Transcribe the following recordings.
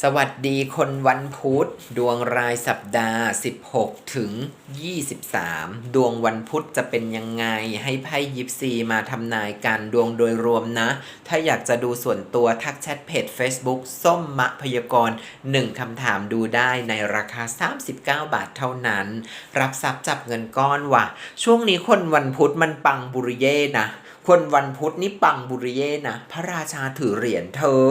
สวัสดีคนวันพุธดวงรายสัปดาห์ 16 ถึง 23 ดวงวันพุธจะเป็นยังไง ให้ไพ่ยิปซีมาทำนายกันดวงโดยรวมนะ ถ้าอยากจะดูส่วนตัวทักแชทเพจ Facebook ส้มมะพยากรณ์1คำถามดูได้ในราคา 39 บาทเท่านั้น รับทรัพย์จับเงินก้อนว่ะ ช่วงนี้คนวันพุธมันปังบุริเย่นะ คนวันพุธนี่ปังบุริเย่นะ พระราชาถือเหรียญเธอ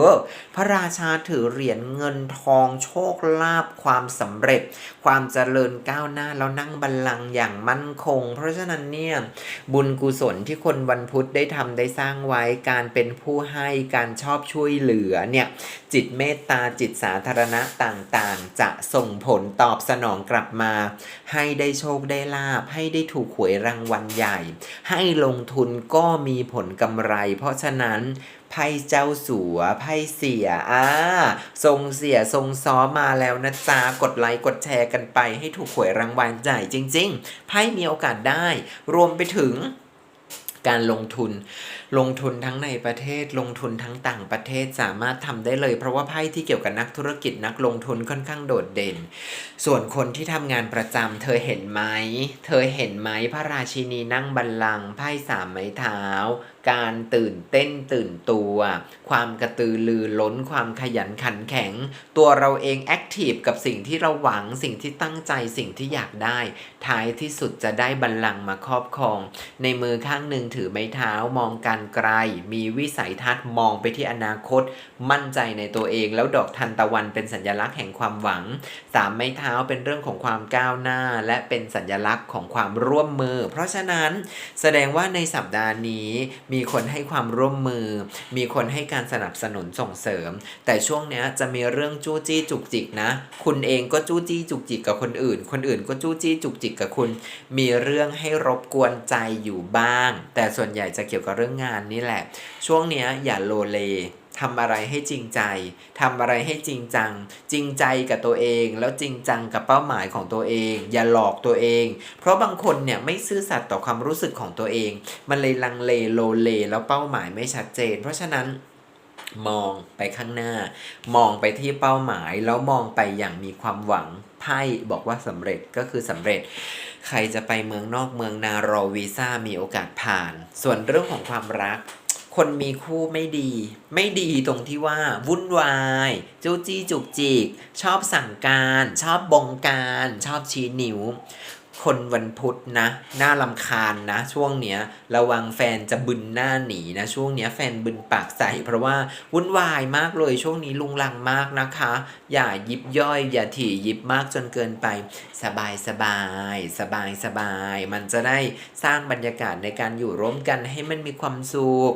พระราชาถือเหรียญเงินทองโชคลาภความสำเร็จ ความเจริญก้าวหน้าแล้วนั่งบัลลังก์อย่างมั่นคง เพราะฉะนั้นเนี่ยบุญกุศลที่คนวันพุธได้ทำได้สร้างไว้การเป็นผู้ให้การชอบช่วยเหลือเนี่ยจิตเมตตาจิตสาธารณะต่างๆ จะส่งผลตอบสนองกลับมา ให้ได้โชคได้ลาบให้ได้ถูกหวยรางวัลใหญ่ ให้ลงทุนก็มีผลกำไร เพราะฉะนั้นไพ่เจ้าสัวไพ่เสียอ่าทรงเสียทรงซ้อมาแล้วนะจ๊ะกดไลค์กดแชร์กันไปให้ถูกหวยรางวัลใหญ่จริง ๆไพ่มีโอกาสได้ รวมไปถึง การลงทุน ลงทุนทั้งในประเทศ ลงทุนทั้งต่างประเทศสามารถทำได้เลย เพราะว่าไพ่ที่เกี่ยวกับนักธุรกิจนักลงทุนค่อนข้างโดดเด่น ส่วนคนที่ทำงานประจำเธอเห็นไหม เธอเห็นไหมพระราชินีนั่งบัลลังก์ไพ่สามไม้เท้า การตื่นเต้นตื่นตัว ความกระตือรือร้นความขยันขันแข็ง ตัวเราเองแอคทีฟกับสิ่งที่เราหวังสิ่งที่ตั้งใจสิ่งที่อยากได้ ท้ายที่สุดจะได้บัลลังก์มาครอบครอง ในมือข้างหนึ่งถือไม้เท้ามองการไกล มีวิสัยทัศน์มองไปที่อนาคต มั่นใจในตัวเอง แล้วดอกทันตะวันเป็นสัญลักษณ์แห่งความหวังสามไม้เท้าเป็นเรื่องของความก้าวหน้า และเป็นสัญลักษณ์ของความร่วมมือ เพราะฉะนั้นแสดงว่าในสัปดาห์นี้มีคนให้ความร่วมมือ มีคนให้การสนับสนุนส่งเสริม แต่ช่วงเนี้ยจะมีเรื่องจู้จี้จุกจิกนะ คุณเองก็จู้จี้จุกจิกกับคนอื่น คนอื่นก็จู้จี้จุกจิกกับคุณ มีเรื่องให้รบกวนใจอยู่บ้าง แต่ส่วนใหญ่จะเกี่ยวกับเรื่องงานนี่แหละ ช่วงเนี้ยอย่าโลเล ทำอะไรให้จริงใจทำอะไรให้จริงจัง จริงใจกับตัวเอง แล้วจริงจังกับเป้าหมายของตัวเอง อย่าหลอกตัวเอง เพราะบางคนเนี่ยไม่ซื่อสัตย์ต่อความรู้สึกของตัวเอง มันเลยลังเลโลเล แล้วเป้าหมายไม่ชัดเจน เพราะฉะนั้นมองไปข้างหน้า มองไปที่เป้าหมาย แล้วมองไปอย่างมีความหวังไพ่บอกว่าสำเร็จก็คือสำเร็จ ใครจะไปเมืองนอกเมืองนารอวีซ่ามีโอกาสผ่าน ส่วนเรื่องของความรัก คนมีคู่ไม่ดี ไม่ดีตรงที่ว่าวุ่นวายจู้จี้จุกจิก ชอบสั่งการ ชอบบงการ ชอบชี้นิ้ว คนวันพุธนะน่าลำคาญนะ ช่วงเนี้ยระวังแฟนจะบึนหน้าหนีนะช่วงเนี้ยแฟนบึนปากใส่เพราะว่าวุ่นวายมากเลยช่วงนี้ลุงลังมากนะคะ อย่ายิบย่อย อย่าถี่ยิบมากจนเกินไป สบายสบายสบายสบาย มันจะได้สร้างบรรยากาศในการอยู่ร่วมกันให้มันมีความสุข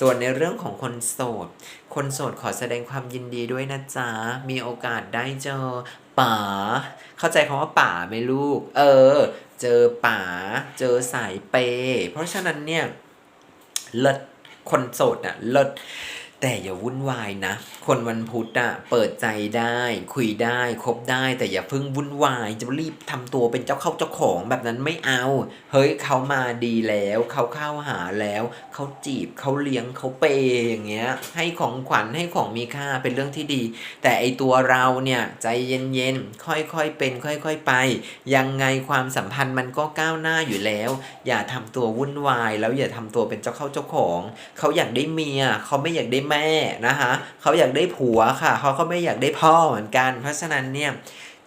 ส่วนในเรื่องของคนโสด คนโสดขอแสดงความยินดีด้วยนะจ๊ะมีโอกาสได้เจอป๋าเข้าใจคำว่าป่าไหมลูก เออ เจอป๋าเจอสายเป เพราะฉะนั้นเนี่ยเลิศคนโสดอะเลิศ แต่อย่าวุ่นวายนะ คนวันพุธอะเปิดใจได้ คุยได้คบได้ แต่อย่าเพิ่งวุ่นวาย จะรีบทำตัวเป็นเจ้าเข้าเจ้าของแบบนั้นไม่เอา เฮ้ยเขามาดีแล้วเขาเข้าหาแล้วเขาจีบเขาเลี้ยงเขาเปย์อย่างเงี้ย ให้ของขวัญให้ของมีค่าเป็นเรื่องที่ดี แต่ไอตัวเราเนี่ยใจเย็นๆค่อยๆเป็น ค่อย ๆ ไป ยังไงความสัมพันธ์มันก็ก้าวหน้าอยู่แล้ว อย่าทำตัววุ่นวาย แล้วอย่าทำตัวเป็นเจ้าเข้าเจ้าของเขาอยากได้เมียเขาไม่อยากได้แม่นะคะเขาอยากได้ผัวค่ะเขาก็ไม่อยากได้พ่อเหมือนกัน เพราะฉะนั้นเนี่ย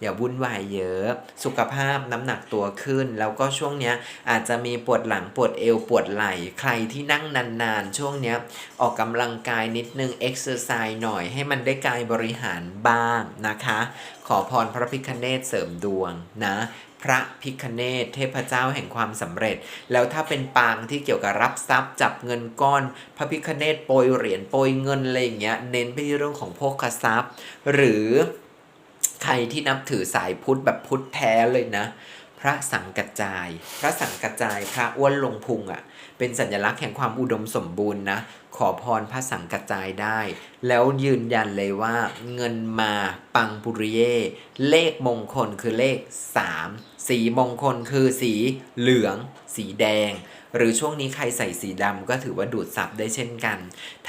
อย่าวุ่นวายเยอะ สุขภาพน้ำหนักตัวขึ้น แล้วก็ช่วงเนี้ยอาจจะมีปวดหลังปวดเอวปวดไหล่ ใครที่นั่งนานๆ ช่วงเนี้ยออกกำลังกายนิดนึงเอ็กซ์เซอร์ไซส์หน่อยให้มันได้กายบริหารบ้างนะคะ ขอพรพระพิคเนตเสริมดวงนะ พระพิคเนตเทพเจ้าแห่งความสำเร็จ แล้วถ้าเป็นปางที่เกี่ยวกับรับทรัพย์จับเงินก้อน พระพิคเนตโปรยเหรียญโปรยเงินอะไรอย่างเงี้ยเน้นไปที่เรื่องของโภคทรัพย์ หรือใครที่นับถือสายพุทธแบบพุทธแท้เลยนะ พระสังกัจจาย พระสังกัจจาย พระอ้วนลงพุงอะ่ะเป็นสัญลักษณ์แห่งความอุดมสมบูรณ์นะ ขอพรพระสังกัจจายได้ แล้วยืนยันเลยว่าเงินมาปังปุริเย่เลขมงคลคือเลข 3 สีมงคลคือสีเหลือง สีแดง หรือช่วงนี้ใครใส่สีดำก็ถือว่าดูดซับได้เช่นกัน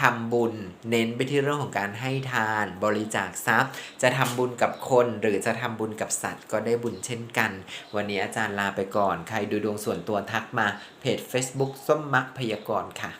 ทำบุญเน้นไปที่เรื่องของการให้ทานบริจาคทรัพย์ จะทำบุญกับคนหรือจะทำบุญกับสัตว์ก็ได้บุญเช่นกัน วันนี้อาจารย์ลาไปก่อน ใครดูดวงส่วนตัวทักมาเพจ Facebook ส้มมักพยากรณ์ค่ะ